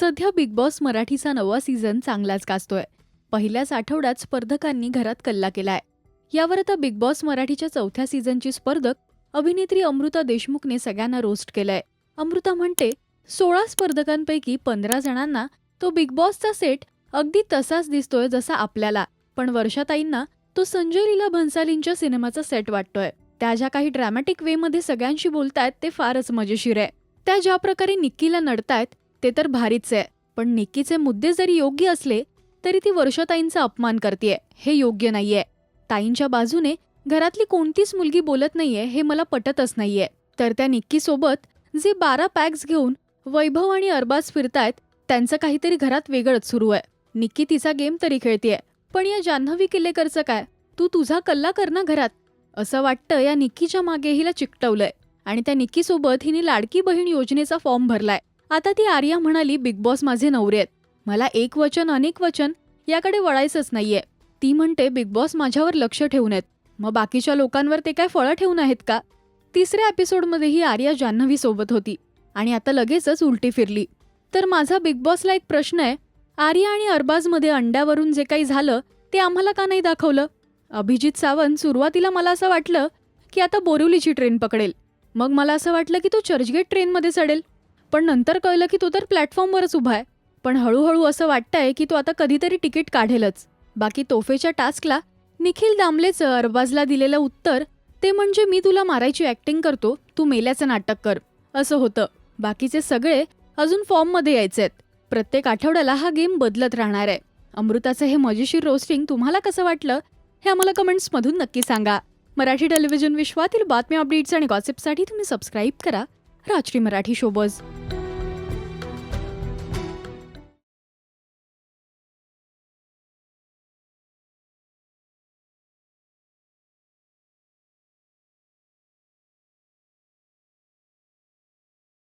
सध्या big boss मराठीचा नवा सीझन चांगलाच गाजतोय. पहिल्याच आठवड्यात स्पर्धकांनी घरात कल्ला केलाय. यावर आता बिग बॉस मराठीच्या चौथ्या सीझनची स्पर्धक अभिनेत्री अमृता देशमुखने सगळ्यांना रोस्ट केलंय. अमृता म्हणते सोळा स्पर्धकांपैकी पंधरा जणांना तो बिग बॉसचा सेट अगदी तसाच दिसतोय जसा आपल्याला पण वर्षाताईंना तो संजय लीला भन्सालींच्या सिनेमाचा सेट वाटतोय. त्या ज्या काही ड्रॅमॅटिक वेमध्ये सगळ्यांशी बोलतायत ते फारच मजेशीर आहे. त्या ज्या प्रकारे निक्कीला नडतायत ते तर भारीच आहे. पण निक्कीचे मुद्दे जरी योग्य असले तरी ती वर्षाताईंचा अपमान करतेय. हे योग्य नाहीये. ताईंच्या बाजूने घरातली कोणतीच मुलगी बोलत नाहीये हे मला पटतच नाहीये. तर त्या निक्कीसोबत जे बारा पॅक्स घेऊन वैभव आणि अरबाज फिरतायत त्यांचं काहीतरी घरात वेगळंच सुरू आहे. निक्की तिचा गेम तरी खेळतेय. पण या जान्हवी किल्लेकरचं काय? तू तुझा कल्ला कर ना घरात. असं वाटतं या निक्कीच्या मागे हिला चिकटवलंय. आणि त्या निक्कीसोबत हिने लाडकी बहीण योजनेचा फॉर्म भरलाय. आता ती आर्या म्हणाली बिग बॉस माझे नवरे आहेत. मला एक वचन अनेक वचन याकडे वळायचंच नाहीये. ती म्हणते बिग बॉस माझ्यावर लक्ष ठेवून आहेत. मग बाकीच्या लोकांवर ते काय फळं ठेवून आहेत का? तिसऱ्या एपिसोडमध्येही आर्या जान्हवी सोबत होती आणि आता लगेचच उलटी फिरली. तर माझा बिग बॉसला एक प्रश्न आहे आर्या आणि अरबाजमध्ये अंड्यावरून जे काही झालं ते आम्हाला का नाही दाखवलं? अभिजित सावंत सुरुवातीला मला असं वाटलं की आता बोरिवलीची ट्रेन पकडेल. मग मला असं वाटलं की तो चर्चगेट ट्रेनमध्ये चढेल. पण नंतर कळलं की तो तर प्लॅटफॉर्मवरच उभा आहे. पण हळूहळू असं वाटतंय की तो आता कधीतरी तिकीट काढेलच. बाकी तोफेच्या टास्कला निखिल दामलेचं अरबाजला दिलेलं उत्तर ते म्हणजे मी तुला मारायची ऍक्टिंग करतो तू मेल्याचं नाटक कर. असं होतं. बाकीचे सगळे अजून फॉर्ममध्ये यायचेत प्रत्येक आठवड्याला हा गेम बदलत राहणार आहे. अमृताचं हे मजेशीर रोस्टिंग तुम्हाला कसं वाटलं हे आम्हाला कमेंट्समधून नक्की सांगा. मराठी टेलिव्हिजन विश्वातील बातम्या अपडेट्स आणि गॉसिपसाठी तुम्ही सबस्क्राईब करा. राजश्री मराठी शोबज.